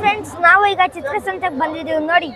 Friends ನಾವು ಈಗ ಚಿತ್ರಸಂತೆಗೆ ಬಂದಿದ್ದೀವಿ ನೋಡಿ.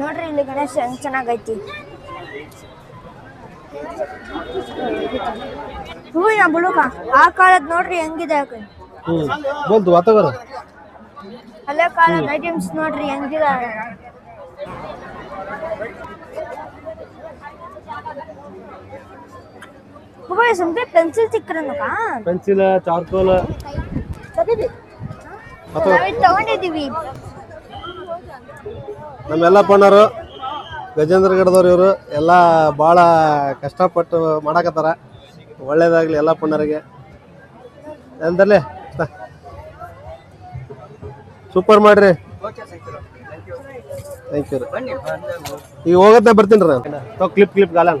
ನೋಡ್ರಿ ಇಲ್ಲಿ ಗಣೇಶ ಹೆಂಗ್ ಚೆನ್ನಾಗೈತಿ. ಹೂವಿನ ಬುಳುಕ ಆ ಕಾಲದ್ ನೋಡ್ರಿ ಹೆಂಗಿದೆ ಬಂತು ವಾತಾವರಣ. ಹಳೆ ಕಾಲದ ಐಟಮ್ಸ್ ನೋಡ್ರಿ ಹೆಂಗಿದಾವೆ. ಹುಬ್ಬಳ್ಳಿ ಸಂತೆ ಪೆನ್ಸಿಲ್ ಸಿಕ್ಕರನಕ ಪೆನ್ಸಿಲ್ ಚಾರ್ಕೋಲ್ ತಗೊಂಡಿದೀವಿ ನಮ್ಮೆಲ್ಲ ಪಣ್ಣರು ಗಜೇಂದ್ರ ಗಡದವ್ರು ಇವರು ಎಲ್ಲ ಭಾಳ ಕಷ್ಟಪಟ್ಟು ಮಾಡಾಕತ್ತಾರ. ಒಳ್ಳೇದಾಗಲಿ ಎಲ್ಲ ಪಣ್ಣರಿಗೆ. ಎಂದಲ್ಲಿ ಸೂಪರ್ ಮಾಡ್ರಿ. ಥ್ಯಾಂಕ್ ಯು ರೀ ಈಗ ಹೋಗತ್ತೆ ಬರ್ತೀನಿ ರೀ ನಾನು. ಕ್ಲಿಪ್ ಕ್ಲಿಪ್ ಗಾಲನ್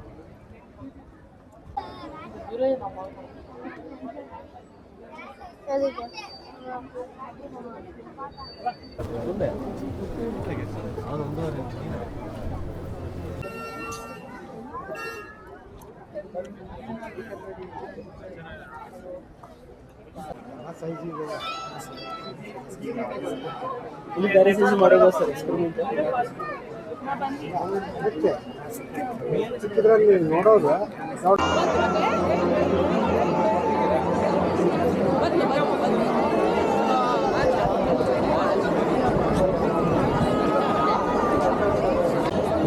ಇಲ್ಲಿ ಬೇರೆ ಸೈಜ್ ಮಾಡೋದು ಸರ್? ಎಕ್ಸ್ಪೆರಿಮೆಂಟ್ ಚಿಕ್ಕದ್ರಲ್ಲಿ ನೋಡೋದು?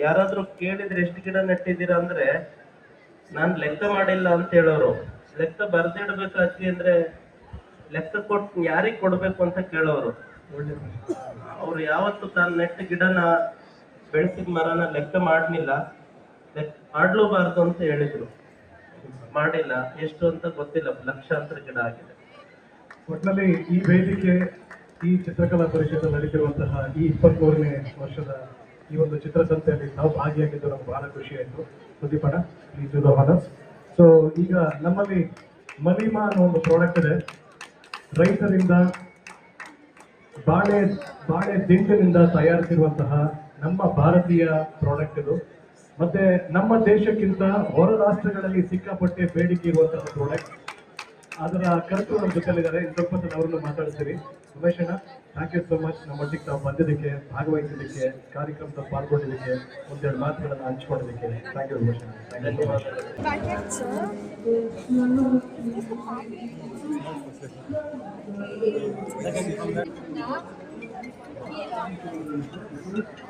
ಯಾರಾದ್ರೂ ಕೇಳಿದ್ರೆ ಎಷ್ಟು ಗಿಡ ನೆಟ್ಟಿದ್ದೀರಾ ಅಂದ್ರೆ ನಾನ್ ಲೆಕ್ಕ ಮಾಡಿಲ್ಲ ಅಂತ ಹೇಳೋರು. ಲೆಕ್ಕ ಬರ್ದಿಡ್ಬೇಕಾಗ್ತಿ ಅಂದ್ರೆ ಲೆಕ್ಕ ಕೊಟ್ ಯಾರಿಗ್ ಕೊಡ್ಬೇಕು ಅಂತ ಕೇಳೋರು. ಅವ್ರು ಯಾವತ್ತು ತಾನು ನೆಟ್ಟ ಗಿಡನ ಬೆಳೆಸಿದ ಮರನ ಲೆಕ್ಕ ಮಾಡ್ಲಿಲ್ಲ. ಲೆಕ್ಕ ಮಾಡ್ಲೂಬಾರ್ದು ಅಂತ ಹೇಳಿದ್ರು. ಮಾಡಿಲ್ಲ, ಎಷ್ಟು ಅಂತ ಗೊತ್ತಿಲ್ಲ, ಲಕ್ಷಾಂತರ ಗಿಡ ಆಗಿದೆ. ಒಟ್ಟಿನಲ್ಲಿ ಈ ವೇದಿಕೆ, ಈ ಚಿತ್ರಕಲಾ ಪರಿಷತ್ ನಡೀತಿರುವಂತಹ ಈ ಇಪ್ಪತ್ಮೂರನೇ ವರ್ಷದ ಈ ಒಂದು ಚಿತ್ರಸಂತೆಯಲ್ಲಿ ನಾವು ಭಾಗಿಯಾಗಿದ್ದು ನಮ್ಗೆ ಬಹಳ ಖುಷಿ ಆಯಿತು. ಸುದೀಪಣ ಪ್ಲೀಸ್ ದ ಸೊ ಈಗ ನಮ್ಮಲ್ಲಿ ಮಲಿಮಾ ಅನ್ನೋ ಒಂದು ಪ್ರಾಡಕ್ಟ್ ಇದೆ. ರೈತರಿಂದ ಬಾಳೆ ಬಾಳೆ ದಿಂಡಿನಿಂದ ತಯಾರಿಸಿರುವಂತಹ ನಮ್ಮ ಭಾರತೀಯ ಪ್ರಾಡಕ್ಟ್ ಇದು. ಮತ್ತೆ ನಮ್ಮ ದೇಶಕ್ಕಿಂತ ಹೊರ ರಾಷ್ಟ್ರಗಳಲ್ಲಿ ಸಿಕ್ಕಾಪಟ್ಟೆ ಬೇಡಿಕೆ ಇರುವಂತಹ ಪ್ರಾಡಕ್ಟ್ ಅದರ ಕರ್ತೃ ನಮ್ಮ ಜೊತೆಲಿದ್ದಾರೆ. ಸ್ವಲ್ಪ ಅವರನ್ನು ಮಾತಾಡ್ತೀರಿ ಉಮೇಶ್ ಅಣ್ಣ ಥ್ಯಾಂಕ್ ಯು ಸೋ ಮಚ್ ನಮ್ಮೊಟ್ಟಿಗೆ ತಾವು ಬಂದಿದ್ದಕ್ಕೆ, ಭಾಗವಹಿಸಿದ್ದಕ್ಕೆ, ಕಾರ್ಯಕ್ರಮದಲ್ಲಿ ಪಾಲ್ಗೊಂಡಿದ್ದಕ್ಕೆ, ಒಂದೆರಡು ಮಾತುಗಳನ್ನು ಹಂಚ್ಕೊಂಡಿದ್ದಕ್ಕೆ ಥ್ಯಾಂಕ್ ಯು ಉಮೇಶ್ ಅಣ್ಣ ಯು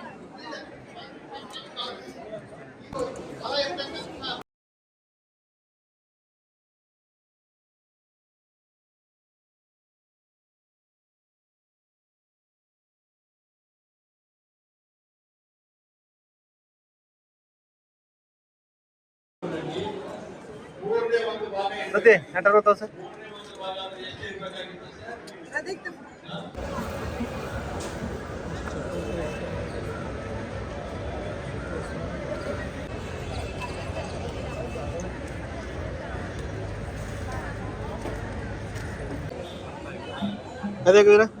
सती एंटर होता सर देखो